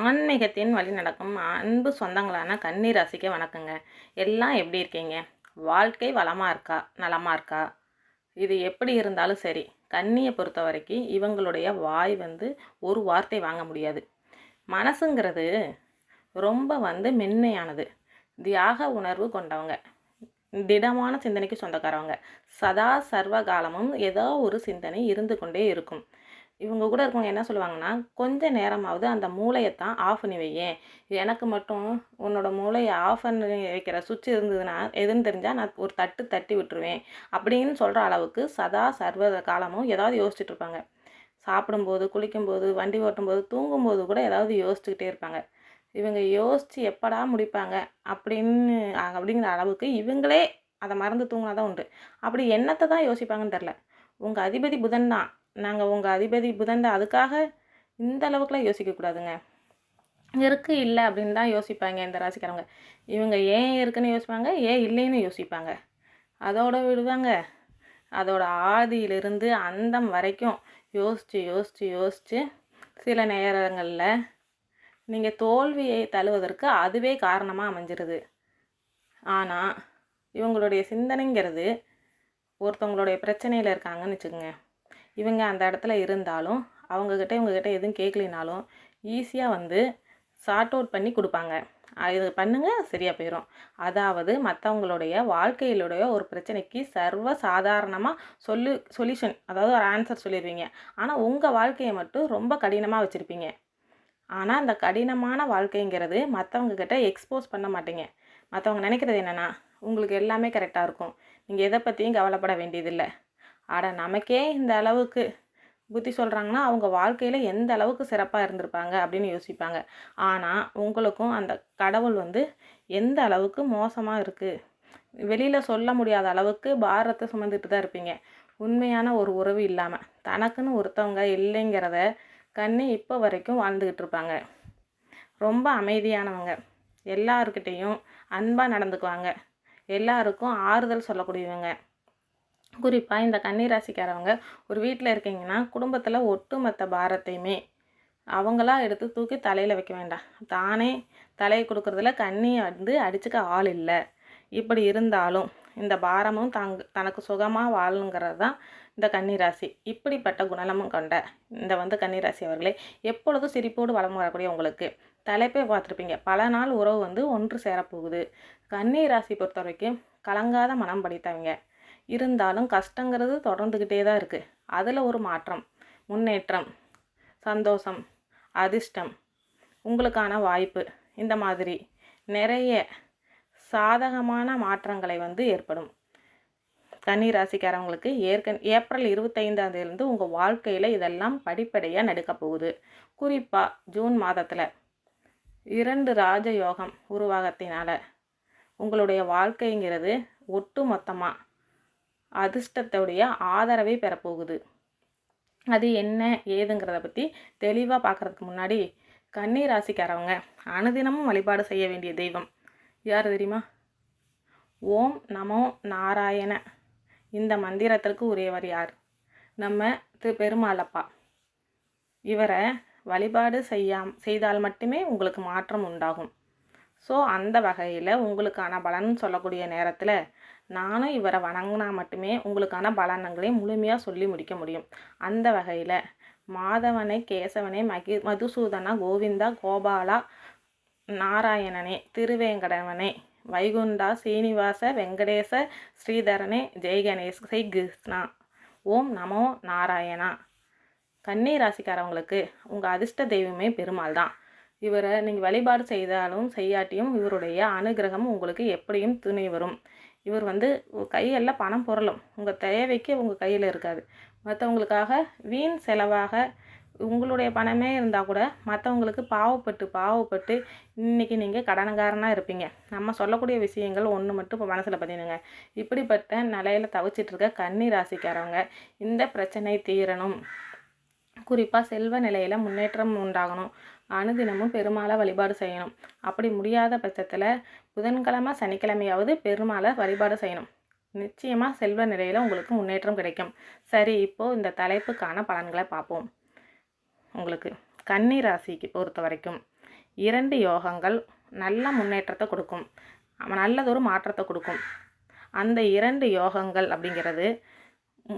ஆன்மீகத்தின் வழி நடக்கும் அன்பு சொந்தங்களான கன்னி ராசிக்கு வணக்கங்க. எல்லாம் எப்படி இருக்கீங்க? வாழ்க்கை வளமாக இருக்கா? நலமாக இருக்கா? இது எப்படி இருந்தாலும் சரி கண்ணியை பொறுத்த வரைக்கும் இவங்களுடைய வாய் வந்து ஒரு வார்த்தை வாங்க முடியாது. மனசுங்கிறது ரொம்ப வந்து மென்மையானது. தியாக உணர்வு கொண்டவங்க. திடமான சிந்தனைக்கு சொந்தக்காரவங்க. சதா சர்வ காலமும் ஏதோ ஒரு சிந்தனை இருந்து கொண்டே இருக்கும். இவங்க கூட இருக்கவங்க என்ன சொல்லுவாங்கன்னா கொஞ்ச நேரமாவது அந்த மூளையைத்தான் ஆஃப் பண்ணி வையேன் எனக்கு மட்டும் உன்னோட மூளையை ஆஃப் பண்ணி வைக்கிற சுவிட்ச் இருந்ததுன்னா எதுன்னு தெரிஞ்சால் நான் ஒரு தட்டு தட்டி விட்டுருவேன் அப்படின்னு சொல்கிற அளவுக்கு சதா சர்வ காலமும் ஏதாவது யோசிச்சுட்டு இருப்பாங்க. சாப்பிடும்போது குளிக்கும்போது வண்டி ஓட்டும்போது தூங்கும்போது கூட ஏதாவது யோசிச்சுக்கிட்டே இருப்பாங்க. இவங்க யோசித்து எப்படா முடிப்பாங்க அப்படின்னு அப்படிங்கிற அளவுக்கு இவங்களே அதை மறந்து தூங்கினா தான் உண்டு. அப்படி என்னத்தை தான் யோசிப்பாங்கன்னு தெரில உங்கள் அதிபதி புதன் தான். நாங்கள் உங்கள் அதிபதி புதன் தான். அதுக்காக இந்த அளவுக்குலாம் யோசிக்கக்கூடாதுங்க இருக்குது இல்லை அப்படின்னு தான் யோசிப்பாங்க இந்த ராசிக்காரங்க. இவங்க ஏன் இருக்குன்னு யோசிப்பாங்க ஏன் இல்லைன்னு யோசிப்பாங்க. அதோட விடுவாங்க அதோட ஆதியிலிருந்து அந்தம் வரைக்கும் யோசித்து யோசித்து யோசித்து சில நேரங்களில் நீங்கள் தோல்வியை தழுவதற்கு அதுவே காரணமாக அமைஞ்சிருது. ஆனால் இவங்களுடைய சிந்தனைங்கிறது ஒருத்தவங்களுடைய பிரச்சனையில் இருக்காங்கன்னு வச்சுக்கோங்க. இவங்க அந்த இடத்துல இருந்தாலும் அவங்கக்கிட்ட இவங்கக்கிட்ட எதுவும் கேட்கலினாலும் ஈஸியாக வந்து சார்ட் அவுட் பண்ணி கொடுப்பாங்க. இது பண்ணுங்கள் சரியாக போயிடும் அதாவது மற்றவங்களுடைய வாழ்க்கையிலுடைய ஒரு பிரச்சனைக்கு சர்வ சாதாரணமாக சொல்லு சொல்யூஷன் அதாவது ஒரு ஆன்சர் சொல்லிடுவீங்க ஆனால் உங்கள் வாழ்க்கையை மட்டும் ரொம்ப கடினமாக வச்சுருப்பீங்க. ஆனால் அந்த கடினமான வாழ்க்கைங்கிறது மற்றவங்கக்கிட்ட எக்ஸ்போஸ் பண்ண மாட்டீங்க. மற்றவங்க நினைக்கிறது என்னென்னா உங்களுக்கு எல்லாமே கரெக்டாக இருக்கும். நீங்கள் எதை பற்றியும் கவலைப்பட வேண்டியதில்லை. அட நமக்கே இந்த அளவுக்கு புத்தி சொல்கிறாங்கன்னா அவங்க வாழ்க்கையில் எந்த அளவுக்கு சிறப்பாக இருந்திருப்பாங்க அப்படின்னு யோசிப்பாங்க. ஆனால் உங்களுக்கும் அந்த கடவுள் வந்து எந்த அளவுக்கு மோசமாக இருக்குது வெளியில் சொல்ல முடியாத அளவுக்கு பாரத்தை சுமந்துட்டு தான் இருப்பீங்க. உண்மையான ஒரு உறவு இல்லாமல் தனக்குன்னு ஒருத்தவங்க இல்லைங்கிறத கண்ணு இப்போ வரைக்கும் வாழ்ந்துக்கிட்டு இருப்பாங்க. ரொம்ப அமைதியானவங்க. எல்லாருக்கிட்டேயும் அன்பாக நடந்துக்குவாங்க. எல்லாருக்கும் ஆறுதல் சொல்லக்கூடியவங்க. குறிப்பாக இந்த கன்னிராசிக்காரவங்க ஒரு வீட்டில் இருக்கீங்கன்னா குடும்பத்தில் ஒட்டுமொத்த பாரத்தையுமே அவங்களா எடுத்து தூக்கி தலையில் வைக்க வேண்டாம். தானே தலையை கொடுக்குறதுல கண்ணி வந்து அடிச்சுக்க ஆள் இல்லை. இப்படி இருந்தாலும் இந்த பாரமும் தங் தனக்கு சுகமாக வாழுங்கிறது தான் இந்த கன்னிராசி. இப்படிப்பட்ட குணலமும் கொண்ட இந்த வந்து கன்னிராசி அவர்களே எப்பொழுதும் சிரிப்போடு வளம் வரக்கூடிய உங்களுக்கு தலைப்பே பார்த்துருப்பீங்க. பல நாள் உறவு வந்து ஒன்று சேரப்போகுது. கன்னிராசி பொறுத்த வரைக்கும் கலங்காத மனம் படித்தவங்க. இருந்தாலும் கஷ்டங்கிறது தொடர்ந்துக்கிட்டே தான் இருக்குது அதில் ஒரு மாற்றம் முன்னேற்றம் சந்தோஷம் அதிர்ஷ்டம் உங்களுக்கான வாய்ப்பு இந்த மாதிரி நிறைய சாதகமான மாற்றங்களை வந்து ஏற்படும். கன்னி ராசிக்காரவங்களுக்கு ஏற்கன் ஏப்ரல் இருபத்தைந்தாம் தேதியிலேருந்து உங்கள் வாழ்க்கையில் இதெல்லாம் படிப்படியாக நடக்க போகுது. குறிப்பாக ஜூன் மாதத்தில் இரண்டு ராஜயோகம் உருவாகத்தினால உங்களுடைய வாழ்க்கைங்கிறது ஒட்டு மொத்தமாக அதிர்ஷ்டத்துடைய ஆதரவை பெறப்போகுது. அது என்ன ஏதுங்கிறத பற்றி தெளிவாக பார்க்குறதுக்கு முன்னாடி கன்னி ராசிக்காரவங்க அனுதினமும் வழிபாடு செய்ய வேண்டிய தெய்வம். யார் தெரியுமா? ஓம் நமோ நாராயண. இந்த மந்திரத்திற்கு உரியவர் யார்? நம்ம திரு பெருமாளப்பா. இவரை வழிபாடு செய்யாம் செய்தால் மட்டுமே உங்களுக்கு மாற்றம் உண்டாகும். ஸோ அந்த வகையில் உங்களுக்கான பலன் சொல்லக்கூடிய நேரத்தில் நானும் இவரை வணங்கினா மட்டுமே உங்களுக்கான பலனங்களை முழுமையாக சொல்லி முடிக்க முடியும். அந்த வகையில் மாதவனை கேசவனை மகி மதுசூதனா கோவிந்தா கோபாலா நாராயணனே திருவேங்கடவனே வைகுண்டா சீனிவாச வெங்கடேச ஸ்ரீதரனே ஜெய்கணேஷ் ஜெய் கிருஷ்ணா ஓம் நமோ நாராயணா. கன்னி ராசிக்காரவங்களுக்கு உங்கள் அதிர்ஷ்ட தெய்வமே பெருமாள் தான். இவரை நீங்கள் வழிபாடு செய்தாலும் செய்யாட்டியும் இவருடைய அனுகிரகம் உங்களுக்கு எப்படியும் துணை வரும். இவர் வந்து கையில் பணம் புரளும். உங்கள் தேவைக்கு உங்கள் கையில் இருக்காது. மற்றவங்களுக்காக வீண் செலவாக உங்களுடைய பணமே இருந்தால் கூட மற்றவங்களுக்கு பாவப்பட்டு பாவப்பட்டு இன்றைக்கி நீங்கள் கடனக்காரனாக இருப்பீங்க. நம்ம சொல்லக்கூடிய விஷயங்கள் ஒன்று மட்டும் இப்போ மனசில் பதினுங்க இப்படிப்பட்ட நிலையில் தவிச்சிட்ருக்க கன்னி ராசிக்காரவங்க இந்த பிரச்சனை தீரணும். குறிப்பாக செல்வ நிலையில் முன்னேற்றம் உண்டாகணும். அனுதினமும் பெருமாளை வழிபாடு செய்யணும். அப்படி முடியாத பட்சத்தில் புதன்கிழமை சனிக்கிழமையாவது பெருமாளை வழிபாடு செய்யணும். நிச்சயமாக செல்வ நிலையில் உங்களுக்கு முன்னேற்றம் கிடைக்கும். சரி இப்போது இந்த தலைப்புக்கான பலன்களை பார்ப்போம். உங்களுக்கு கன்னி ராசிக்கு பொறுத்த வரைக்கும் இரண்டு யோகங்கள் நல்ல முன்னேற்றத்தை கொடுக்கும். நல்லதொரு மாற்றத்தை கொடுக்கும். அந்த இரண்டு யோகங்கள் அப்படிங்கிறது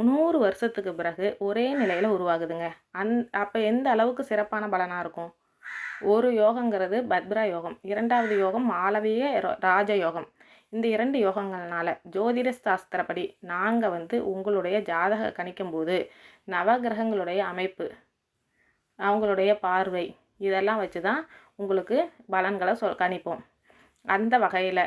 நூறு வருஷத்துக்கு பிறகு ஒரே நிலையில் உருவாகுதுங்க. அந் அப்போ எந்த அளவுக்கு சிறப்பான பலனாக இருக்கும்? ஒரு யோகங்கிறது பத்ரா யோகம். இரண்டாவது யோகம் மாளவிய ரோ- ராஜ யோகம் இந்த இரண்டு யோகங்கள்னால ஜோதிட சாஸ்திரப்படி நாங்கள் வந்து உங்களுடைய ஜாதக கணிக்கும்போது நவகிரகங்களுடைய அமைப்பு அவங்களுடைய பார்வை இதெல்லாம் வச்சு தான் உங்களுக்கு பலன்களை சொல் கணிப்போம். அந்த வகையில்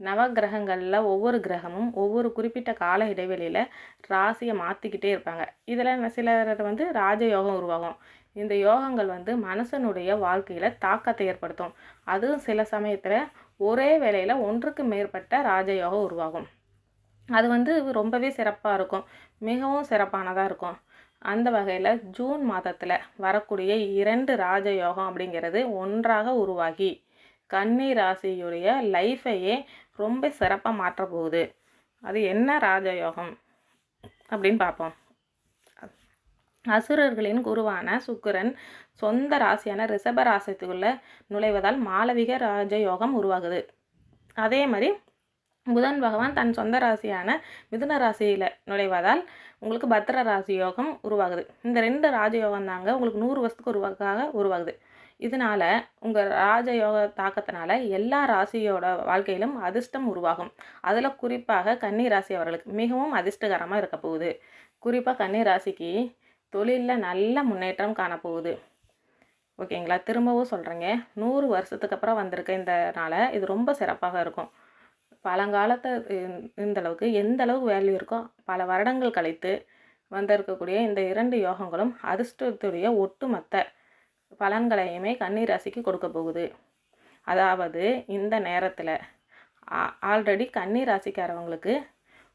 நவகிரகங்களில் ஒவ்வொரு கிரகமும் ஒவ்வொரு குறிப்பிட்ட கால இடைவெளியில் ராசியை மாற்றிக்கிட்டே இருப்பாங்க. இதில் சிலர் வந்து ராஜயோகம் உருவாகும். இந்த யோகங்கள் வந்து மனுஷனுடைய வாழ்க்கையில் தாக்கத்தை ஏற்படுத்தும். அதுவும் சில சமயத்தில் ஒரே வேளையில் ஒன்றுக்கு மேற்பட்ட ராஜயோகம் உருவாகும். அது வந்து ரொம்பவே சிறப்பாக இருக்கும். மிகவும் சிறப்பானதாக இருக்கும். அந்த வகையில் ஜூன் மாதத்தில் வரக்கூடிய இரண்டு ராஜயோகம் அப்படிங்கிறது ஒன்றாக உருவாகி கன்னி ராசியுடைய லைஃபையே ரொம்ப சிறப்பாக மாற்ற போகுது. அது என்ன ராஜயோகம்? அப்படின்னு பார்ப்போம். அசுரர்களின் குருவான சுக்கிரன் சொந்த ராசியான ரிஷப ராசத்துக்குள்ளே நுழைவதால் மாளவிக ராஜயோகம் உருவாகுது. அதே மாதிரி புதன் பகவான் தன் சொந்த ராசியான மிதுன ராசியில் நுழைவதால் உங்களுக்கு பத்ர ராசி யோகம் உருவாகுது. இந்த ரெண்டு ராஜயோகம் தாங்க உங்களுக்கு நூறு வருஷத்துக்கு உருவாக்காக உருவாகுது. இதனால் உங்கள் ராஜயோக தாக்கத்தினால எல்லா ராசியோட வாழ்க்கையிலும் அதிர்ஷ்டம் உருவாகும். அதில் குறிப்பாக கன்னி ராசி அவர்களுக்கு மிகவும் அதிர்ஷ்டகரமாக இருக்க போகுது. குறிப்பாக கன்னி ராசிக்கு தொழிலில் நல்ல முன்னேற்றம் காணப்போகுது. ஓகேங்களா? திரும்பவும் சொல்கிறேங்க நூறு வருஷத்துக்கு அப்புறம் வந்திருக்க இந்த நாளை இது ரொம்ப சிறப்பாக இருக்கும். பழங்காலத்தை இந்தளவுக்கு எந்த அளவுக்கு வேல்யூ இருக்கோ பல வருடங்கள் கழித்து வந்திருக்கக்கூடிய இந்த இரண்டு யோகங்களும் அதிர்ஷ்டத்துடைய ஒட்டுமொத்த பலன்களையுமே கன்னி ராசிக்கு கொடுக்க போகுது. அதாவது இந்த நேரத்தில் ஆல்ரெடி கன்னி ராசிக்காரவங்களுக்கு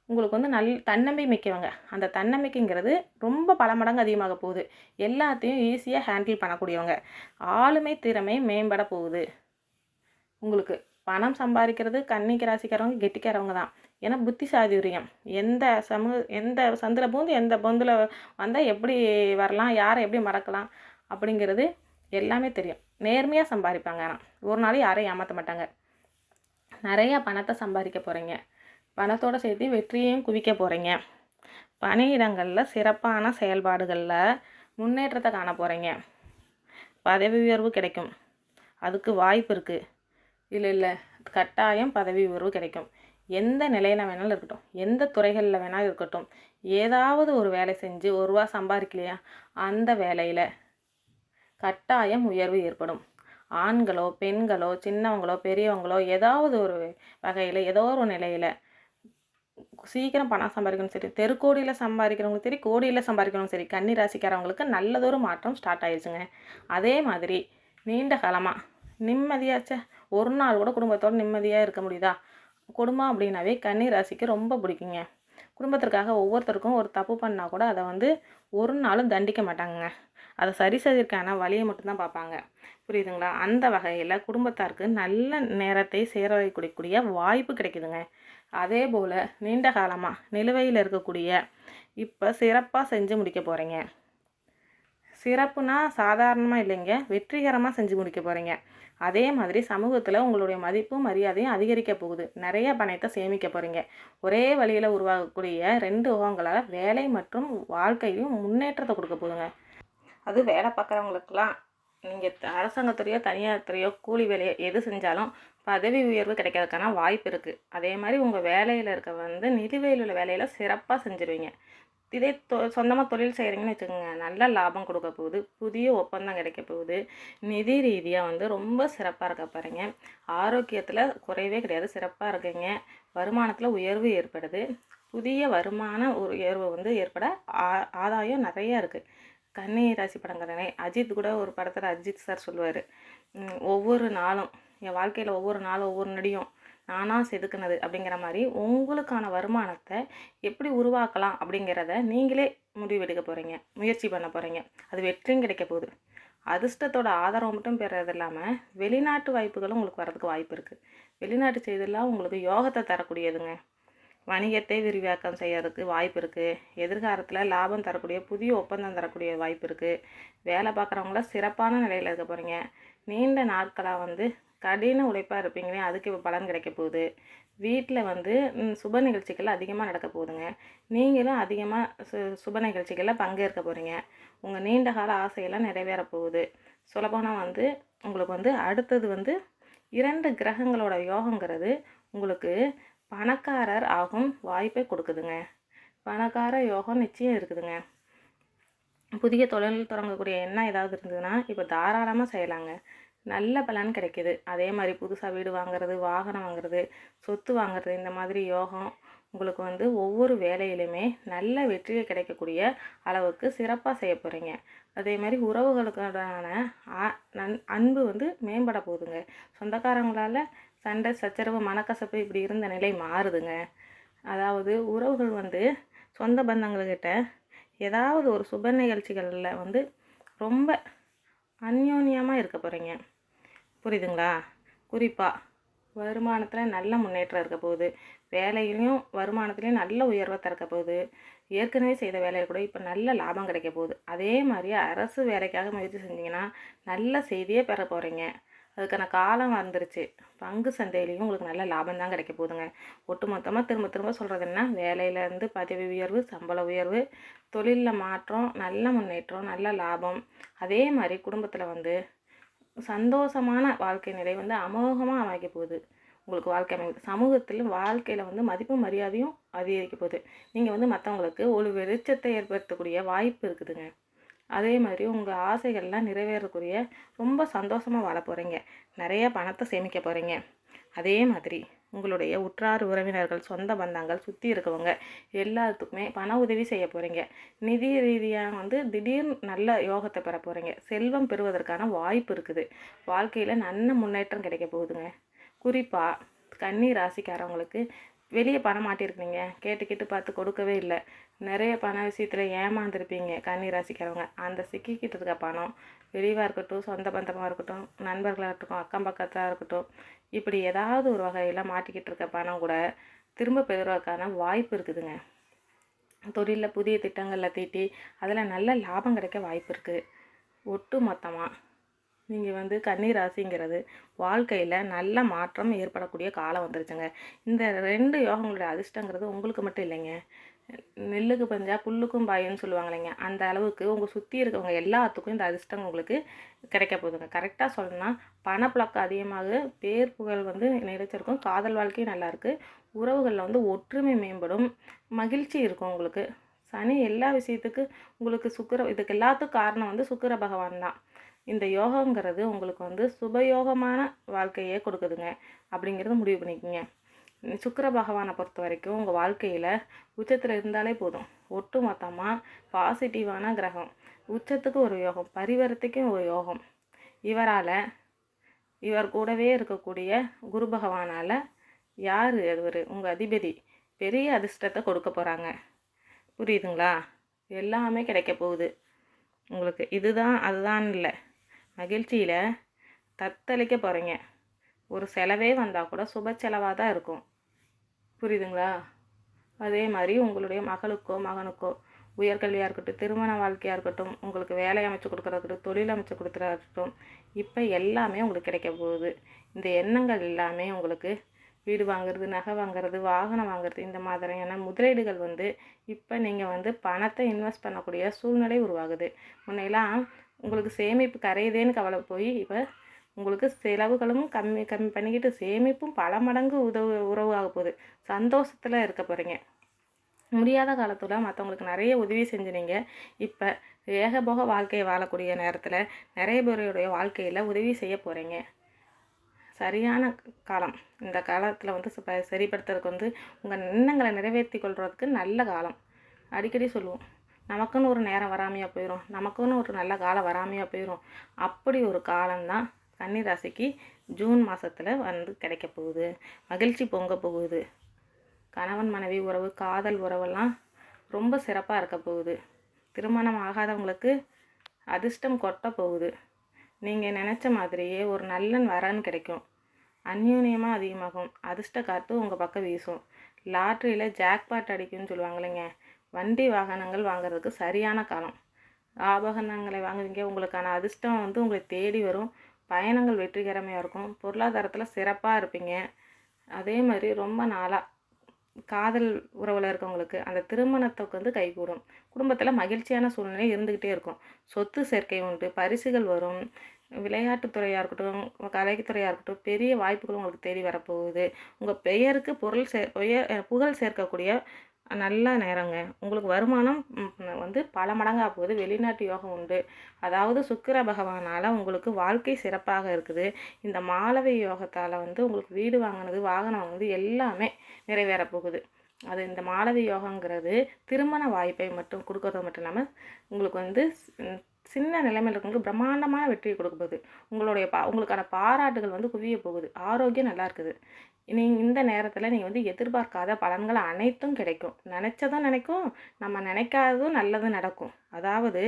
உங்களுக்கு வந்து நல் தன்னம்பி மிக்கவங்க. அந்த தன்னம்பிக்கைங்கிறது ரொம்ப பல மடங்கு அதிகமாக போகுது. எல்லாத்தையும் ஈஸியாக ஹேண்டில் பண்ணக்கூடியவங்க. ஆளுமை திறமை மேம்பட போகுது. உங்களுக்கு பணம் சம்பாதிக்கிறது கன்னிக்கு ராசிக்காரவங்க கெட்டிக்காரவங்க தான். ஏன்னா புத்திசாதுரியம் எந்த சமூக எந்த சந்தில் பூந்து எந்த பொந்தில் வந்தால் எப்படி வரலாம் யாரை எப்படி மறக்கலாம் அப்படிங்கிறது எல்லாமே தெரியும். நேர்மையாக சம்பாதிப்பாங்க ஆனால் ஒரு நாளையும் யாரையும் ஏமாற்ற மாட்டாங்க. நிறையா பணத்தை சம்பாதிக்க போகிறீங்க பணத்தோட சேர்த்து வெற்றியையும் குவிக்க போகிறீங்க பணியிடங்களில் சிறப்பான செயல்பாடுகளில் முன்னேற்றத்தை காண போகிறீங்க பதவி உயர்வு கிடைக்கும். அதுக்கு வாய்ப்பு இருக்குது இல்லை இல்லை. கட்டாயம் பதவி உயர்வு கிடைக்கும். எந்த நிலையில் வேணாலும் இருக்கட்டும். எந்த துறைகளில் வேணாலும் இருக்கட்டும். ஏதாவது ஒரு வேலை செஞ்சு ஒரு ரூபா சம்பாதிக்கலையா? அந்த வேலையில். கட்டாயம் உயர்வு ஏற்படும். ஆண்களோ பெண்களோ சின்னவங்களோ பெரியவங்களோ ஏதாவது ஒரு வகையில் ஏதோ ஒரு நிலையில் சீக்கிரம் பணம் சம்பாதிக்கணும் சரி தெருக்கோடியில் சம்பாதிக்கிறவங்களும் சரி கோடியில் சம்பாதிக்கிறவங்களும் சரி கன்னி ராசிக்காரவங்களுக்கு நல்லதொரு மாற்றம் ஸ்டார்ட் ஆயிடுச்சுங்க அதே மாதிரி நீண்ட காலமாக நிம்மதியாச்சே ஒரு நாள் கூட குடும்பத்தோடு நிம்மதியாக இருக்க முடியுதா? குடும்பம் அப்படின்னாவே கன்னி ராசிக்கு ரொம்ப பிடிக்குங்க. குடும்பத்திற்காக ஒவ்வொருத்தருக்கும் ஒரு தப்பு பண்ணால் கூட அதை வந்து ஒரு நாளும் தண்டிக்க மாட்டாங்கங்க. அதை சரி செய்வதற்கான வழியை மட்டும்தான் பார்ப்பாங்க. புரியுதுங்களா? அந்த வகையில் குடும்பத்தாருக்கு நல்ல நேரத்தை சேர வைக்கக்கூடிய வாய்ப்பு கிடைக்குதுங்க. அதே போல் நீண்ட காலமாக நிலுவையில் இருக்கக்கூடிய இப்போ சிறப்பாக செஞ்சு முடிக்க போகிறீங்க சிறப்புனா சாதாரணமாக இல்லைங்க வெற்றிகரமாக செஞ்சு முடிக்க போகிறீங்க அதே மாதிரி சமூகத்தில் உங்களுடைய மதிப்பும் மரியாதையும் அதிகரிக்க போகுது. நிறைய பணத்தை சேமிக்க போகிறீங்க ஒரே வழியில் உருவாகக்கூடிய ரெண்டு யுகங்களால் வேலை மற்றும் வாழ்க்கையிலும் முன்னேற்றத்தை கொடுக்க போகுதுங்க. அது வேலை பார்க்குறவங்களுக்கெல்லாம் நீங்கள் அரசாங்கத்துறையோ தனியார் துறையோ கூலி வேலையோ எது செஞ்சாலும் பதவி உயர்வு கிடைக்கிறதுக்கான வாய்ப்பு இருக்குது அதே மாதிரி உங்கள் வேலையில் இருக்க வந்து நிலுவையில் உள்ள வேலையில் சிறப்பாக செஞ்சுருவீங்க. இதே தொ சொந்தமாக தொழில் செய்கிறீங்கன்னு வச்சுக்கோங்க நல்ல லாபம் கொடுக்க போகுது புதிய ஒப்பந்தம் கிடைக்க போகுது நிதி ரீதியாக வந்து ரொம்ப சிறப்பாக இருக்க பாருங்க. ஆரோக்கியத்தில் குறைவே கிடையாது சிறப்பாக இருக்குங்க. வருமானத்தில் உயர்வு ஏற்படுது. புதிய வருமான ஒரு உயர்வு வந்து ஏற்பட ஆ- ஆதாயம் நிறையா இருக்குது கன்னி ராசி படங்கிறனே அஜித் கூட ஒரு படத்தில் அஜித் சார் சொல்லுவார். ஒவ்வொரு நாளும் என் வாழ்க்கையில் ஒவ்வொரு நாளும் ஒவ்வொரு நடியும் நானாக செதுக்குனது அப்படிங்கிற மாதிரி உங்களுக்கான வருமானத்தை எப்படி உருவாக்கலாம் அப்படிங்கிறத நீங்களே முடிவெடுக்க போகிறீங்க முயற்சி பண்ண போகிறீங்க அது வெற்றியும் கிடைக்க போகுது. அதிர்ஷ்டத்தோட ஆதரவு மட்டும் பெறது இல்லாமல் வெளிநாட்டு வாய்ப்புகளும் உங்களுக்கு வரதுக்கு வாய்ப்பு இருக்குது வெளிநாட்டு செய்தியெல்லாம் உங்களுக்கு யோகத்தை தரக்கூடியதுங்க. வணிகத்தை விரிவாக்கம் செய்யறதுக்கு வாய்ப்பு இருக்குது எதிர்காலத்தில் லாபம் தரக்கூடிய புதிய ஒப்பந்தம் தரக்கூடிய வாய்ப்பு இருக்குது வேலை பார்க்குறவங்கள சிறப்பான நிலையில் இருக்க போகிறீங்க நீண்ட நாட்களாக வந்து கடின உழைப்பாக இருப்பீங்களே அதுக்கு இப்போ பலன் கிடைக்க போகுது. வீட்டில் வந்து சுப நிகழ்ச்சிகள் அதிகமாக நடக்க போகுதுங்க. நீங்களும் அதிகமாக சு சுப நிகழ்ச்சிகளில் பங்கேற்க போகிறீங்க உங்கள் நீண்ட கால ஆசையெல்லாம் நிறைவேற போகுது. சொல்லப்போனால் வந்து உங்களுக்கு வந்து அடுத்தது வந்து இரண்டு கிரகங்களோட யோகங்கிறது உங்களுக்கு பணக்காரர் ஆகும் வாய்ப்பை கொடுக்குதுங்க. பணக்கார யோகம் நிச்சயம் இருக்குதுங்க. புதிய தொழில் தொடங்கக்கூடிய எண்ணம் ஏதாவது இருந்ததுன்னா இப்போ தாராளமாக செய்யலாங்க. நல்ல பலன் கிடைக்கிது. அதே மாதிரி புதுசாக வீடு வாங்குறது வாகனம் வாங்குறது சொத்து வாங்குறது இந்த மாதிரி யோகம் உங்களுக்கு வந்து ஒவ்வொரு வேலையிலுமே நல்ல வெற்றியை கிடைக்கக்கூடிய அளவுக்கு சிறப்பாக செய்ய போகிறீங்க அதே மாதிரி உறவுகளுக்கான நன் அன்பு வந்து மேம்பட போகுதுங்க. சொந்தக்காரங்களால் சண்டை சச்சரவு மனக்கசப்பு இப்படி இருந்த நிலை மாறுதுங்க. அதாவது உறவுகள் வந்து சொந்த பந்தங்கள்கிட்ட ஏதாவது ஒரு சுப நிகழ்ச்சிகளில் வந்து ரொம்ப அந்யோன்யமாக இருக்க போகிறீங்க புரியுதுங்களா? குறிப்பாக வருமானத்தில் நல்ல முன்னேற்றம் இருக்க போகுது. வேலையிலையும் வருமானத்துலேயும் நல்ல உயர்வை திறக்க போகுது. ஏற்கனவே செய்த வேலையில் கூட இப்போ நல்ல லாபம் கிடைக்க போகுது. அதே மாதிரி அரசு வேலைக்காக முயற்சி செஞ்சிங்கன்னா நல்ல செய்தியே பெற போகிறீங்க அதுக்கான காலம் வந்துருச்சு. பங்கு சந்தையிலையும் உங்களுக்கு நல்ல லாபம் தான் கிடைக்க போகுதுங்க. ஒட்டு மொத்தமாக திரும்ப திரும்ப சொல்கிறது என்ன? வேலையிலேருந்து பதவி உயர்வு சம்பள உயர்வு தொழிலில் மாற்றம் நல்ல முன்னேற்றம் நல்ல லாபம். அதே மாதிரி குடும்பத்தில் வந்து சந்தோஷமான வாழ்க்கை நிலை வந்து அமோகமாக அமைக்க போகுது. உங்களுக்கு வாழ்க்கை அமைப்பு சமூகத்தில் வாழ்க்கையில் வந்து மதிப்பு மரியாதையும் அதிகரிக்க போகுது. நீங்கள் வந்து மற்றவங்களுக்கு ஒரு வெளிச்சத்தை ஏற்படுத்தக்கூடிய வாய்ப்பு இருக்குதுங்க. அதே மாதிரி உங்கள் ஆசைகள்லாம் நிறைவேறக்கூடிய ரொம்ப சந்தோஷமாக வாழ போகிறீங்க நிறைய பணத்தை சேமிக்க போகிறீங்க அதே மாதிரி உங்களுடைய உற்றார் உறவினர்கள் சொந்த பந்தங்கள் சுற்றி இருக்கவங்க எல்லாத்துக்குமே பண உதவி செய்ய போகிறீங்க நிதி ரீதியாக வந்து திடீர் நல்ல யோகத்தை பெற போகிறீங்க செல்வம் பெறுவதற்கான வாய்ப்பு இருக்குது. வாழ்க்கையில் நல்ல முன்னேற்றம் கிடைக்க போகுதுங்க. குறிப்பாக கன்னி ராசிக்காரவங்களுக்கு வெளியே பணம் மாட்டியிருப்பீங்க கேட்டு கேட்டு பார்த்து கொடுக்கவே இல்லை. நிறைய பண விஷயத்தில் ஏமாந்துருப்பீங்க கன்னி ராசிக்காரவங்க. அந்த சிக்கிக்கிட்டு இருக்க பணம் வெளிவாக இருக்கட்டும் சொந்த பந்தமாக இருக்கட்டும் நண்பர்களாக இருக்கட்டும் அக்கம் பக்கத்தாக இருக்கட்டும் இப்படி ஏதாவது ஒரு வகையில் மாட்டிக்கிட்டு இருக்க பணம் கூட திரும்ப பெறுவதற்கான வாய்ப்பு இருக்குதுங்க. தொழிலில் புதிய திட்டங்களில் தீட்டி அதில் நல்ல லாபம் கிடைக்க வாய்ப்பு இருக்குது ஒட்டு மொத்தமாக நீங்கள் வந்து கன்னி ராசிங்கிறது வாழ்க்கையில் நல்ல மாற்றம் ஏற்படக்கூடிய காலம் வந்துருச்சுங்க. இந்த ரெண்டு யோகங்களுடைய அதிர்ஷ்டங்கிறது உங்களுக்கு மட்டும் இல்லைங்க. நெல்லுக்கு பஞ்சா புல்லுக்கும் பாயுன்னு சொல்லுவாங்க இல்லைங்க அந்த அளவுக்கு உங்கள் சுற்றி இருக்கவங்க எல்லாத்துக்கும் இந்த அதிர்ஷ்டம் உங்களுக்கு கிடைக்க போகுதுங்க. கரெக்டாக சொல்லணும்னா பணப்புழக்கம் அதிகமாக பேர் புகழ் வந்து நிலைச்சிருக்கும் காதல் வாழ்க்கையும் நல்லாயிருக்கு உறவுகளில் வந்து ஒற்றுமை மேம்படும். மகிழ்ச்சி இருக்கும் உங்களுக்கு. சனி எல்லா விஷயத்துக்கு உங்களுக்கு சுக்கிர இதுக்கு எல்லாத்துக்கும் காரணம் வந்து சுக்கிர பகவான் தான். இந்த யோகங்கிறது உங்களுக்கு வந்து சுபயோகமான வாழ்க்கையே கொடுக்குதுங்க. அப்படிங்கிறத முடிவு பண்ணிக்கோங்க. சுக்கிர பகவானை பொறுத்த வரைக்கும் உங்கள் வாழ்க்கையில் உச்சத்தில் இருந்தாலே போதும். ஒட்டு மொத்தமாக பாசிட்டிவான கிரகம். உச்சத்துக்கு ஒரு யோகம் பரிவரத்துக்கும் ஒரு யோகம். இவரால் இவர் கூடவே இருக்கக்கூடிய குரு பகவானால் யார் அவர் உங்கள் அதிபதி. பெரிய அதிர்ஷ்டத்தை கொடுக்க போகிறாங்க புரியுதுங்களா? எல்லாமே கிடைக்க போகுது. உங்களுக்கு இதுதான் அதுதான் இல்லை. மகிழ்ச்சியில் தத்தளிக்க போகிறீங்க ஒரு செலவே வந்தால் கூட சுப செலவாக தான் இருக்கும். புரியுதுங்களா? அதே மாதிரி உங்களுடைய மகளுக்கோ மகனுக்கோ உயர்கல்வியாக இருக்கட்டும் திருமண வாழ்க்கையாக இருக்கட்டும் உங்களுக்கு வேலை அமைச்சு கொடுக்குறதா இருக்கட்டும் தொழில் அமைச்சு கொடுக்குறதா இருக்கட்டும் இப்போ எல்லாமே உங்களுக்கு கிடைக்க போகுது. இந்த எண்ணங்கள் எல்லாமே உங்களுக்கு வீடு வாங்குறது நகை வாங்குறது வாகனம் வாங்குறது இந்த மாதிரியான முதலீடுகள் வந்து இப்போ நீங்கள் வந்து பணத்தை இன்வெஸ்ட் பண்ணக்கூடிய சூழ்நிலை உருவாகுது. முன்னையெல்லாம் உங்களுக்கு சேமிப்பு கரையுதேன்னு கவலை போய் இப்போ உங்களுக்கு செலவுகளும் கம்மி கம்மி பண்ணிக்கிட்டு சேமிப்பும் பல மடங்கு உதவு உறவாக போகுது. சந்தோஷத்தில் இருக்க போகிறீங்க முடியாத காலத்தில் மற்றவங்களுக்கு நிறைய உதவி செஞ்சு நீங்கள் இப்போ ஏகபோக வாழ்க்கையை வாழக்கூடிய நேரத்தில் நிறைய பேருடைய வாழ்க்கையில் உதவி செய்ய போகிறீங்க சரியான காலம். இந்த காலத்தில் வந்து சரிப்படுத்துறதுக்கு வந்து உங்கள் எண்ணங்களை நிறைவேற்றி கொள்கிறதுக்கு நல்ல காலம். அடிக்கடி சொல்லுவோம். நமக்குன்னு ஒரு நேரம் வராமையாக போயிடும் நமக்குன்னு ஒரு நல்ல காலம் வராமையாக போயிடும் அப்படி ஒரு காலம்தான் கன்னிராசிக்கு ஜூன் மாதத்தில் வந்து கிடைக்க போகுது. மகிழ்ச்சி பொங்க போகுது. கணவன் மனைவி உறவு காதல் உறவெல்லாம் ரொம்ப சிறப்பாக இருக்க போகுது. திருமணம் ஆகாதவங்களுக்கு அதிர்ஷ்டம் கொட்ட போகுது. நீங்கள் நினச்ச மாதிரியே ஒரு நல்ல வரன் கிடைக்கும். அந்யூன்யமாக அதிகமாகும். அதிர்ஷ்ட காற்று உங்கள் பக்கம் வீசும். லாட்ரியில் ஜாக்பாட் அடிக்கும்னு சொல்லுவாங்க இல்லைங்க வண்டி வாகனங்கள் வாங்குறதுக்கு சரியான காலம். ஆபரணங்களை வாங்குவீங்க. உங்களுக்கான அதிர்ஷ்டம் வந்து உங்களை தேடி வரும். பயணங்கள் வெற்றிகரமாக இருக்கும். பொருளாதாரத்தில் சிறப்பாக இருப்பீங்க. அதே மாதிரி ரொம்ப நாளாக காதல் உறவில் இருக்கவங்களுக்கு அந்த திருமணத்துக்கு வந்து கைகூடும். குடும்பத்தில் மகிழ்ச்சியான சூழ்நிலை இருந்துக்கிட்டே இருக்கும். சொத்து சேர்க்கை உண்டு பரிசுகள் வரும். விளையாட்டுத்துறையாக இருக்கட்டும் கலைத்துறையாக இருக்கட்டும் பெரிய வாய்ப்புகள் உங்களுக்கு தேடி வரப்போகுது. உங்கள் பெயருக்கு பொருள் சே பெயர் புகழ் சேர்க்கக்கூடிய நல்ல நேரங்க. உங்களுக்கு வருமானம் வந்து பல மடங்காக போகுது. வெளிநாட்டு யோகம் உண்டு. அதாவது சுக்கிர பகவானால் உங்களுக்கு வாழ்க்கை சிறப்பாக இருக்குது. இந்த மாலவி யோகத்தால் வந்து உங்களுக்கு வீடு வாங்கினது வாகனம் வாங்கினது எல்லாமே நிறைவேற போகுது. அது இந்த மாலவி யோகங்கிறது திருமண வாய்ப்பை மட்டும் கொடுக்கறது மட்டும் இல்லாமல் உங்களுக்கு வந்து சின்ன நிலைமையில் இருக்கவங்களுக்கு பிரம்மாண்டமான வெற்றியை கொடுக்க போகுது உங்களுடைய பா உங்களுக்கான பாராட்டுகள் வந்து குவிய போகுது. ஆரோக்கியம் நல்லா இருக்குது. நீங்கள் இந்த நேரத்தில் நீங்கள் வந்து எதிர்பார்க்காத பலன்கள் அனைத்தும் கிடைக்கும். நினச்சதும் நினைக்கும் நம்ம நினைக்காததும் நல்லது நடக்கும். அதாவது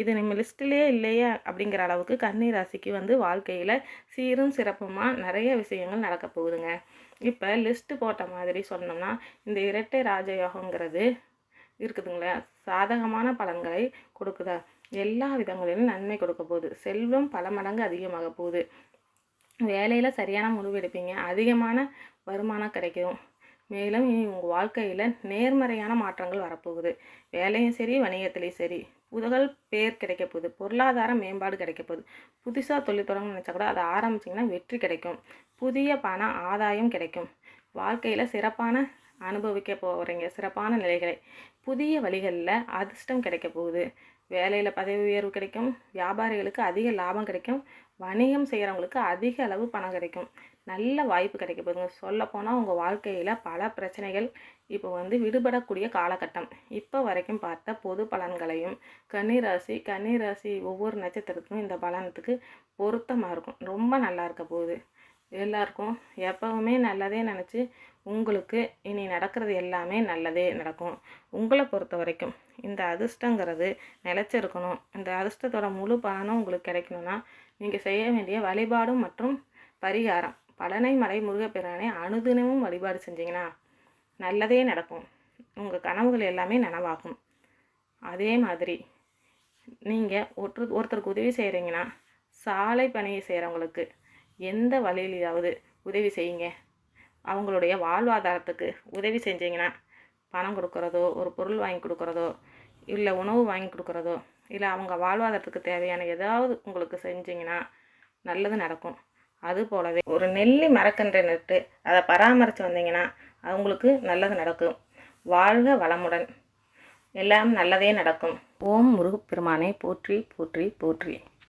இது நம்ம லிஸ்ட்லேயே இல்லையே அப்படிங்கிற அளவுக்கு கன்னி ராசிக்கு வந்து வாழ்க்கையில் சீரும் சிறப்புமாக நிறைய விஷயங்கள் நடக்க போகுதுங்க. இப்போ லிஸ்ட்டு போட்ட மாதிரி சொன்னோம்னா இந்த இரட்டை ராஜயோகங்கிறது இருக்குதுங்களே. சாதகமான பலன்களை கொடுக்குதா? எல்லா விதங்களிலும் நன்மை கொடுக்க போகுது. செல்வம் பல மடங்கு அதிகமாக போகுது. வேலையில் சரியான முடிவு எடுப்பீங்க. அதிகமான வருமானம் கிடைக்கும். மேலும் இனி உங்கள் வாழ்க்கையில் நேர்மறையான மாற்றங்கள் வரப்போகுது. வேலையும் சரி வணிகத்துலேயும் சரி. புதகல் பேர் கிடைக்க போகுது. பொருளாதார மேம்பாடு கிடைக்க போகுது. புதுசாக தொழில் தொடங்க நினச்சா கூட அதை ஆரம்பிச்சிங்கன்னா வெற்றி கிடைக்கும். புதிய பண ஆதாயம் கிடைக்கும். வாழ்க்கையில் சிறப்பான அனுபவிக்க போகிறீங்க சிறப்பான நிலைகளை. புதிய வழிகளில் அதிர்ஷ்டம் கிடைக்க போகுது. வேலையில் பதவி உயர்வு கிடைக்கும் வியாபாரிகளுக்கு அதிக லாபம் கிடைக்கும் வணிகம் செய்கிறவங்களுக்கு அதிக அளவு பணம் கிடைக்கும். நல்ல வாய்ப்பு கிடைக்க போகுதுங்க. சொல்லப்போனால் உங்கள் வாழ்க்கையில் பல பிரச்சனைகள் இப்போ வந்து விடுபடக்கூடிய காலகட்டம். இப்போ வரைக்கும் பார்த்த பொது பலன்களையும் கன்னிராசி கன்னிராசி ஒவ்வொரு நட்சத்திரத்துக்கும் இந்த பலனத்துக்கு பொருத்தமாக இருக்கும். ரொம்ப நல்லா இருக்க போகுது. எல்லாருக்கும் எப்பவுமே நல்லதே நினச்சி உங்களுக்கு இனி நடக்கிறது எல்லாமே நல்லதே நடக்கும். உங்களை பொறுத்த வரைக்கும் இந்த அதிர்ஷ்டங்கிறது நிலச்சிருக்கணும். இந்த அதிர்ஷ்டத்தோட முழு பலனும் உங்களுக்கு கிடைக்கணும்னா நீங்கள் செய்ய வேண்டிய வழிபாடும் மற்றும் பரிகாரம். பழனை மலை முருகப்பெருமானை அனுதினமும் வழிபாடு செஞ்சீங்கன்னா நல்லதே நடக்கும். உங்கள் கனவுகள் எல்லாமே நனவாகும். அதே மாதிரி நீங்கள் ஒருத்தர் ஒருத்தருக்கு உதவி செய்கிறீங்கன்னா சாலை பணியை செய்கிறவங்களுக்கு எந்த வழியிலாவது உதவி செய்யுங்க. அவங்களுடைய வாழ்வாதாரத்துக்கு உதவி செஞ்சீங்கன்னா பணம் கொடுக்குறதோ ஒரு பொருள் வாங்கி கொடுக்குறதோ இல்லை உணவு வாங்கி கொடுக்குறதோ இல்லை அவங்க வாழ்வாதாரத்துக்கு தேவையான ஏதாவது உங்களுக்கு செஞ்சிங்கன்னா நல்லது நடக்கும். அது போலவே ஒரு நெல்லி மரக்கன்றை நட்டு அதை பராமரித்து வந்தீங்கன்னா அவங்களுக்கு நல்லது நடக்கும். வாழ்க வளமுடன். எல்லாம் நல்லதே நடக்கும். ஓம் முருகப்பெருமானை போற்றி போற்றி போற்றி.